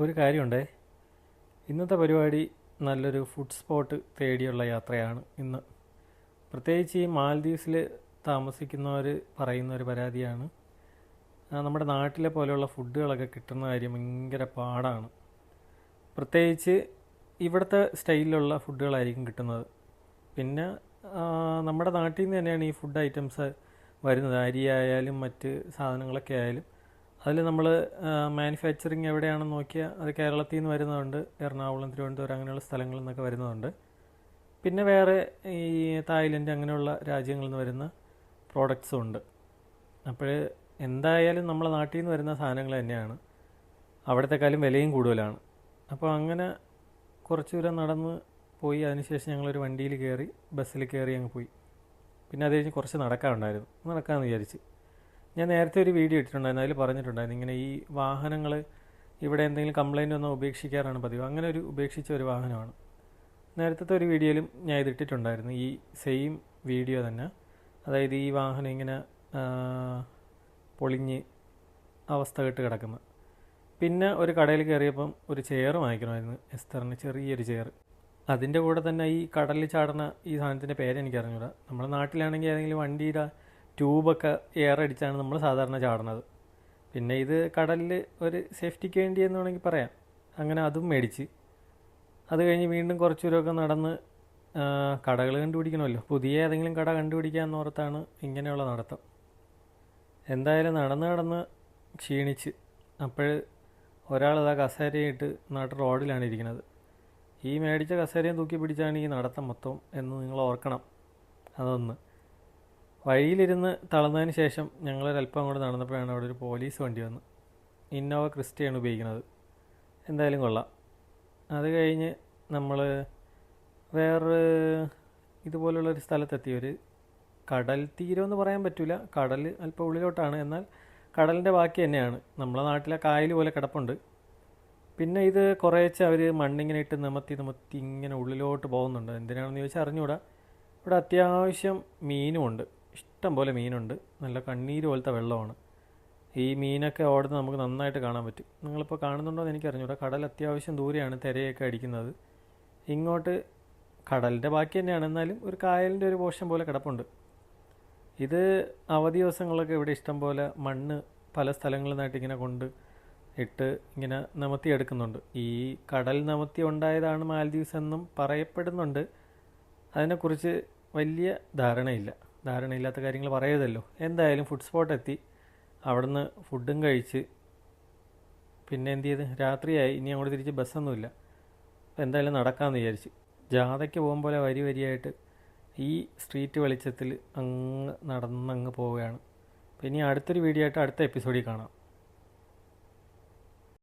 ഒരു കാര്യമുണ്ടേ. ഇന്നത്തെ പരിപാടി നല്ലൊരു ഫുഡ് സ്പോട്ട് തേടിയുള്ള യാത്രയാണ് ഇന്ന്. പ്രത്യേകിച്ച് ഈ മാൽദീവ്സിൽ താമസിക്കുന്നവർ പറയുന്ന ഒരു പരാതിയാണ്. നമ്മുടെ നാട്ടിലെ പോലെയുള്ള ഫുഡുകളൊക്കെ കിട്ടുന്ന കാര്യം ഭയങ്കര പാടാണ്. പ്രത്യേകിച്ച് ഇവിടുത്തെ സ്റ്റൈലിലുള്ള ഫുഡുകളായിരിക്കും കിട്ടുന്നത്. പിന്നെ നമ്മുടെ നാട്ടിൽ നിന്ന് തന്നെയാണ് ഈ ഫുഡ് ഐറ്റംസ് വരുന്നത്. അരി ആയാലും മറ്റ് സാധനങ്ങളൊക്കെ ആയാലും. അതിൽ നമ്മൾ മാനുഫാക്ചറിങ് എവിടെയാണെന്ന് നോക്കിയാൽ അത് കേരളത്തിൽ നിന്ന് വരുന്നതുണ്ട്. എറണാകുളം തിരുവനന്തപുരം അങ്ങനെയുള്ള സ്ഥലങ്ങളിൽ നിന്നൊക്കെ വരുന്നതുണ്ട്. പിന്നെ വേറെ ഈ തായ്ലൻഡ് അങ്ങനെയുള്ള രാജ്യങ്ങളിൽ നിന്ന് വരുന്ന പ്രോഡക്ട്സും ഉണ്ട്. അപ്പോൾ എന്തായാലും നമ്മളെ നാട്ടിൽ നിന്ന് വരുന്ന സാധനങ്ങൾ തന്നെയാണ്. അവിടത്തെക്കാളും വിലയും കൂടുതലാണ്. അപ്പോൾ അങ്ങനെ കുറച്ച് ദൂരം നടന്ന് പോയി അതിനുശേഷം ഞങ്ങളൊരു വണ്ടിയിൽ കയറി ബസ്സിൽ കയറി അങ്ങ് പോയി. പിന്നെ അത് കഴിഞ്ഞ് കുറച്ച് നടക്കാനുണ്ടായിരുന്നു. നടക്കാമെന്ന് വിചാരിച്ച്. ഞാൻ നേരത്തെ ഒരു വീഡിയോ ഇട്ടിട്ടുണ്ടായിരുന്നു. അതിൽ പറഞ്ഞിട്ടുണ്ടായിരുന്നു. ഇങ്ങനെ ഈ വാഹനങ്ങൾ ഇവിടെ എന്തെങ്കിലും കംപ്ലൈന്റ് വന്നാൽ ഉപേക്ഷിക്കാറാണ് പതിവ്. അങ്ങനെ ഒരു ഉപേക്ഷിച്ച ഒരു വാഹനമാണ്. നേരത്തെ ഒരു വീഡിയോയിലും ഞാൻ ഇതിട്ടിട്ടുണ്ടായിരുന്നു ഈ സെയിം വീഡിയോ തന്നെ. അതായത് ഈ വാഹനം ഇങ്ങനെ പൊളിഞ്ഞ് അവസ്ഥ കെട്ട് കിടക്കുന്നത് പിന്നെ ഒരു കടയിൽ കയറിയപ്പം ഒരു ചെയർ വാങ്ങിക്കണമായിരുന്നു. എസ്തറിന് ചെറിയൊരു ചെയർ അതിന്റെ കൂടെ തന്നെ ഈ കടലിൽ ചാടുന്ന ഈ സാധനത്തിന്റെ പേര് എനിക്ക് അറിഞ്ഞൂടാ നമ്മുടെ നാട്ടിലാണെങ്കിൽ ഏതെങ്കിലും വണ്ടിയുടെ ട്യൂബൊക്കെ എയർ അടിച്ചാണ് നമ്മൾ സാധാരണ ചാടുന്നത്. പിന്നെ ഇത് കടലിൽ ഒരു സേഫ്റ്റിക്ക് വേണ്ടി എന്ന് വേണമെങ്കിൽ പറയാം. അങ്ങനെ അതും മേടിച്ച്. അത് കഴിഞ്ഞ് വീണ്ടും കുറച്ച് ദൂരമൊക്കെ നടന്ന് കടകൾ കണ്ടുപിടിക്കണമല്ലോ. പുതിയ ഏതെങ്കിലും കട കണ്ടുപിടിക്കാമെന്ന് ഓർത്താണ് ഇങ്ങനെയുള്ള നടത്തം. എന്തായാലും നടന്ന് നടന്ന് ക്ഷീണിച്ച് അപ്പോൾ ഒരാൾ ഇതാ കസേരയിട്ട് നാട്ട് റോഡിലാണ് ഇരിക്കുന്നത്. ഈ മേടിച്ച കസേരയും തൂക്കി പിടിച്ചാണ് ഈ നടത്തം മൊത്തം എന്ന് നിങ്ങൾ ഓർക്കണം. അതൊന്ന്. വഴിയിലിരുന്ന് തളർന്നതിന് ശേഷം ഞങ്ങൾ ഞങ്ങളൊരല്പം അങ്ങോട്ട് നടന്നപ്പോഴാണ് അവിടെ ഒരു പോലീസ് വണ്ടി വന്ന് ഇന്നോവ ക്രിസ്റ്റയാണ് ഉപയോഗിക്കുന്നത്. എന്തായാലും കൊള്ളാം. അത് കഴിഞ്ഞ് നമ്മൾ വേറെ ഇതുപോലുള്ളൊരു സ്ഥലത്തെത്തി. ഒരു കടൽ തീരം എന്ന് പറയാൻ പറ്റില്ല കടൽ അല്പം ഉള്ളിലോട്ടാണ്. എന്നാൽ കടലിന്റെ ബാക്കി തന്നെയാണ്. നമ്മളെ നാട്ടിലെ കായൽ പോലെ കിടപ്പുണ്ട്. പിന്നെ ഇത് കുറേശ്ശെ അവർ മണ്ണിങ്ങനെ ഇട്ട് നിമത്തി നിമത്തി ഇങ്ങനെ ഉള്ളിലോട്ട് പോകുന്നുണ്ട്. എന്തിനാണെന്ന് ചോദിച്ചാൽ അറിഞ്ഞുകൂടാ ഇവിടെ അത്യാവശ്യം മീനുമുണ്ട്. ഇഷ്ടം പോലെ മീനുണ്ട്. നല്ല കണ്ണീര് പോലത്തെ വെള്ളമാണ്. ഈ മീനൊക്കെ ഓടുന്ന നമുക്ക് നന്നായിട്ട് കാണാൻ പറ്റും. നിങ്ങളിപ്പോൾ കാണുന്നുണ്ടോ എന്ന് എനിക്കറിഞ്ഞൂടാ. കടൽ അത്യാവശ്യം ദൂരെയാണ് തിരയൊക്കെ അടിക്കുന്നത്. ഇങ്ങോട്ട് കടലിന്റെ ബാക്കി തന്നെയാണ്. എന്നാലും ഒരു കായലിന്റെ ഒരു പോഷൻ പോലെ കിടപ്പുണ്ട്. ഇത് അവധി ദിവസങ്ങളൊക്കെ ഇവിടെ ഇഷ്ടം പോലെ മണ്ണ് പല സ്ഥലങ്ങളിൽ നിന്നായിട്ട് ഇങ്ങനെ കൊണ്ട് ഇട്ട് ഇങ്ങനെ എടുക്കുന്നുണ്ട്. ഈ കടൽ നമത്തി ഉണ്ടായതാണ് മാൽദീവ്സ് എന്നും പറയപ്പെടുന്നുണ്ട്. അതിനെക്കുറിച്ച് വലിയ ധാരണയില്ല. ധാരണയില്ലാത്ത കാര്യങ്ങൾ പറയരുതല്ലോ. എന്തായാലും ഫുഡ് സ്പോട്ട് എത്തി. അവിടുന്ന് ഫുഡും കഴിച്ച് പിന്നെ എന്ത് ചെയ്ത്? രാത്രിയായി. ഇനി അങ്ങോട്ട് തിരിച്ച് ബസ്സൊന്നുമില്ല എന്തായാലും നടക്കാമെന്ന് വിചാരിച്ച്. ജാഥയ്ക്ക് പോകും പോലെ വരി വരിയായിട്ട് ഈ സ്ട്രീറ്റ് വെളിച്ചത്തിൽ അങ്ങ് നടന്നങ്ങ് പോവുകയാണ്. ഇനി അടുത്തൊരു വീഡിയോ ആയിട്ട് അടുത്ത എപ്പിസോഡിൽ കാണാം.